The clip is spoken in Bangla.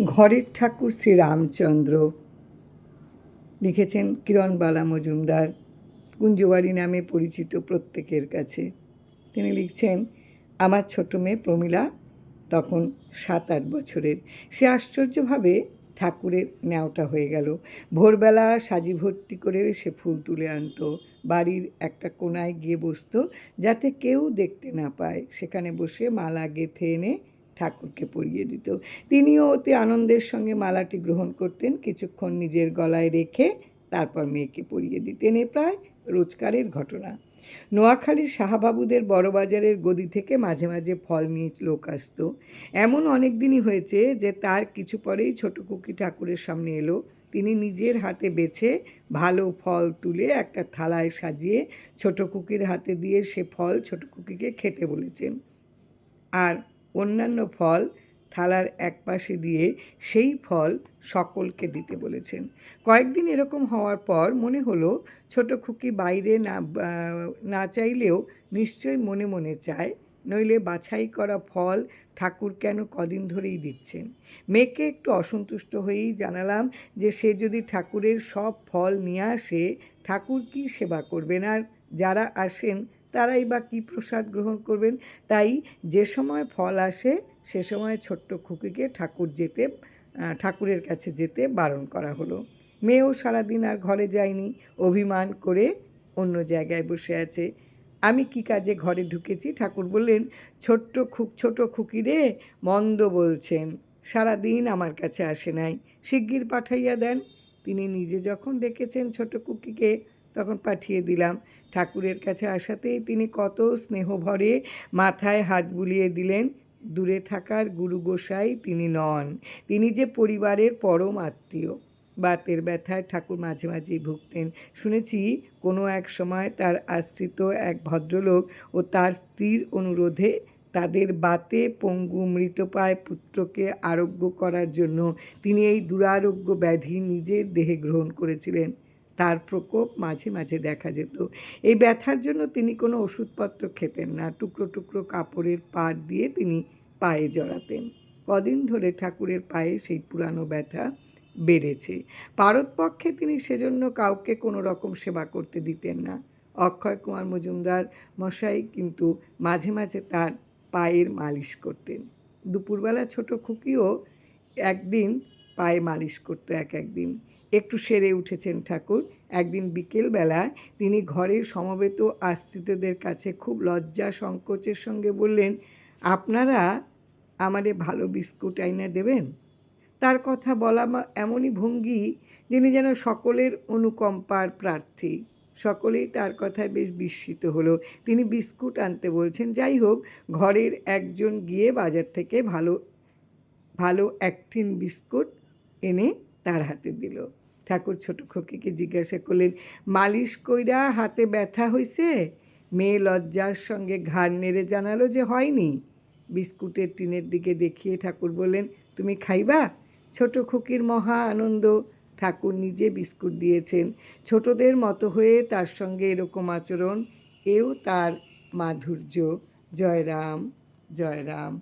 ঘরের ঠাকুর শ্রীরামচন্দ্র। লিখেছেন কিরণবালা মজুমদার কুঞ্জবাড়ি নামে পরিচিত প্রত্যেকের কাছে। তিনি লিখছেন, আমার ছোট মেয়ে প্রমীলা তখন সাত আট বছরের। সে আশ্চর্যভাবে ঠাকুরের ন্যাওটা হয়ে গেল। ভোরবেলা সাজি ভর্তি করে সে ফুল তুলে আনতো। বাড়ির একটা কোনায় গিয়ে বসতো, যাতে কেউ দেখতে না পায়। সেখানে বসে মালা গেঁথে এনে ঠাকুরকে পরিয়ে দিত। তিনিও অতি আনন্দের সঙ্গে মালাটি গ্রহণ করতেন, কিছুক্ষণ নিজের গলায় রেখে তারপর মেয়েকে পরিয়ে দিতেন। এ প্রায় রোজকারের ঘটনা। নোয়াখালীর শাহবাবুদের বড়বাজারের গদি থেকে মাঝে মাঝে ফল নিয়ে লোক আসতো। এমন অনেক দিনই হয়েছে যে তার কিছু পরেই ছোট কুকি ঠাকুরের সামনে এলো। তিনি নিজের হাতে বেছে ভালো ফল তুলে একটা থালায় সাজিয়ে ছোট কুকির হাতে দিয়ে সে ফল ছোট কুকিকে খেতে বলেছেন। আর অন্যান্য ফল থালার একপাশে দিয়ে সেই ফল সকলকে দিতে বলেছেন। কয়েকদিন এরকম হওয়ার পর মনে হলো ছোট খুকি বাইরে না না চাইলেও নিশ্চয়ই মনে মনে চায়, নইলে বাছাই করা ফল ঠাকুর কেন কদিন ধরেই দিচ্ছেন? মেয়েকে একটু অসন্তুষ্ট হয়েই জানালাম যে সে যদি ঠাকুরের সব ফল নিয়ে আসে, ঠাকুর কি সেবা করবেন? আর যারা আসেন তারাই বা কী প্রসাদ গ্রহণ করবেন। তাই যে সময় ফল আসে, সে সময় ছোট্ট খুকিকে ঠাকুর যেতে ঠাকুরের কাছে যেতে বারণ করা হলো। মেয়েও সারাদিন আর ঘরে যায়নি। অভিমান করে অন্য জায়গায় বসে আছে। আমি কি কাজে ঘরে ঢুকেছি? ঠাকুর বললেন, ছোট্ট খুব ছোট খুকি রে, মন্দ বলছেন। সারাদিন আমার কাছে আসে নাই। শিগগির পাঠাইয়া দেন। তিনি নিজে যখন ডেকেছেন ছোট কুকিকে তখন পাঠিয়ে দিলাম। ঠাকুরের কাছে আসাতেই তিনি কত স্নেহ ভরে মাথায় হাত বুলিয়ে দিলেন। দূরে থাকার গুরু গোসাই তিনি নন। তিনি যে পরিবারের পরম আত্মীয়। বাতের ব্যথায় ঠাকুর মাঝে মাঝেই ভুগতেন। শুনেছি কোনো এক সময় তার আশ্রিত এক ভদ্রলোক ও তার স্ত্রীর অনুরোধে তাদের বাতে পঙ্গু মৃতপায় পুত্রকে আরোগ্য করার জন্য তিনি এই দুরারোগ্য ব্যাধি নিজের দেহে গ্রহণ করেছিলেন। তার প্রকোপ মাঝে মাঝে দেখা যেত। এই ব্যথার জন্য তিনি কোনো ওষুধপত্র খেতেন না, টুকরো টুকরো কাপড়ের পাট দিয়ে তিনি পায়ে জড়াতেন। কদিন ধরে ঠাকুরের পায়ে সেই পুরানো ব্যথা বেড়েছে। পারতপক্ষে তিনি সেজন্য কাউকে কোনো রকম সেবা করতে দিতেন না। অক্ষয় কুমার মজুমদার মশাই কিন্তু মাঝে মাঝে তার পায়ের মালিশ করতেন। দুপুরবেলা ছোট খুকিও একদিন পায়ে মালিশ করতো এক একদিন। একটু সেরে উঠেছেন ঠাকুর। একদিন বিকেলবেলা তিনি ঘরের সমবেত আশ্রিতদের কাছে খুব লজ্জা সংকোচের সঙ্গে বললেন, আপনারা আমারে ভালো বিস্কুট আইনা দেবেন? তার কথা বলা এমনই ভঙ্গি যিনি যেন সকলের অনুকম্পার প্রার্থী। সকলেই তার কথায় বেশ বিস্মিত হলো। তিনি বিস্কুট আনতে বলছেন, যাই হোক, ঘরের একজন গিয়ে বাজার থেকে ভালো ভালো একটিন বিস্কুট এনে তার হাতে দিল। ঠাকুর ছোট খকিকে জিজ্ঞাসা করলেন, মালিশ কইরা হাতে ব্যথা হইছে? মেয়ে লজ্জার সঙ্গে ঘাড় নেড়ে জানালো যে হয়নি। বিস্কুটের টিনের দিকে দেখিয়ে ঠাকুর বললেন, তুমি খাইবা? ছোট খুকির মহা আনন্দ। ঠাকুর নিজে বিস্কুট দিয়েছেন। ছোটদের মতো হয়ে তার সঙ্গে এরকম আচরণ। এও তার মাধুর্য। জয়রাম জয়রাম।